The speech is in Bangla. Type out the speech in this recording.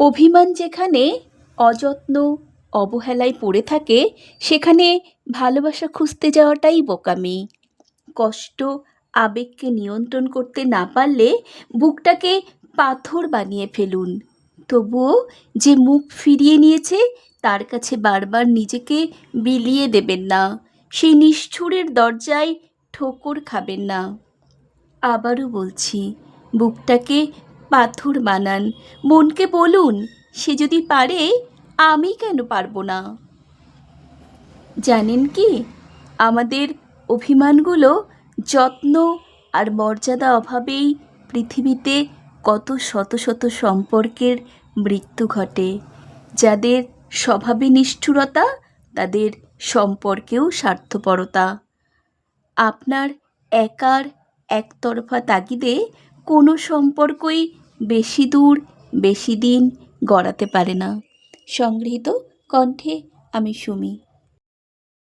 অভিমান যেখানে অযত্ন, অবহেলায় পড়ে থাকে, সেখানে ভালোবাসা খুঁজতে যাওয়াটাই বোকামি। কষ্ট, আবেগকে নিয়ন্ত্রণ করতে না পারলে বুকটাকে পাথর বানিয়ে ফেলুন। তবুও যে মুখ ফিরিয়ে নিয়েছে, তার কাছে বারবার নিজেকে বিলিয়ে দেবেন না। সেই নিষ্ঠুরের দরজায় ঠোকর খাবেন না। আবারও বলছি, বুকটাকে পাথর বানান। মনকে বলুন, সে যদি পারে, আমি কেন পারব না? জানেন কি? আমাদের অভিমানগুলো যত্ন আর মর্যাদা অভাবেই পৃথিবীতে কত শত শত সম্পর্কের মৃত্যু ঘটে। যাদের স্বভাবে নিষ্ঠুরতা, তাদের সম্পর্কেও স্বার্থপরতা। আপনার একার একতরফা তাগিদে কোনো সম্পর্কই বেশি দূর বেশি দিন গড়াতে পারে না। সংগৃহীত কণ্ঠে আমি সুমি।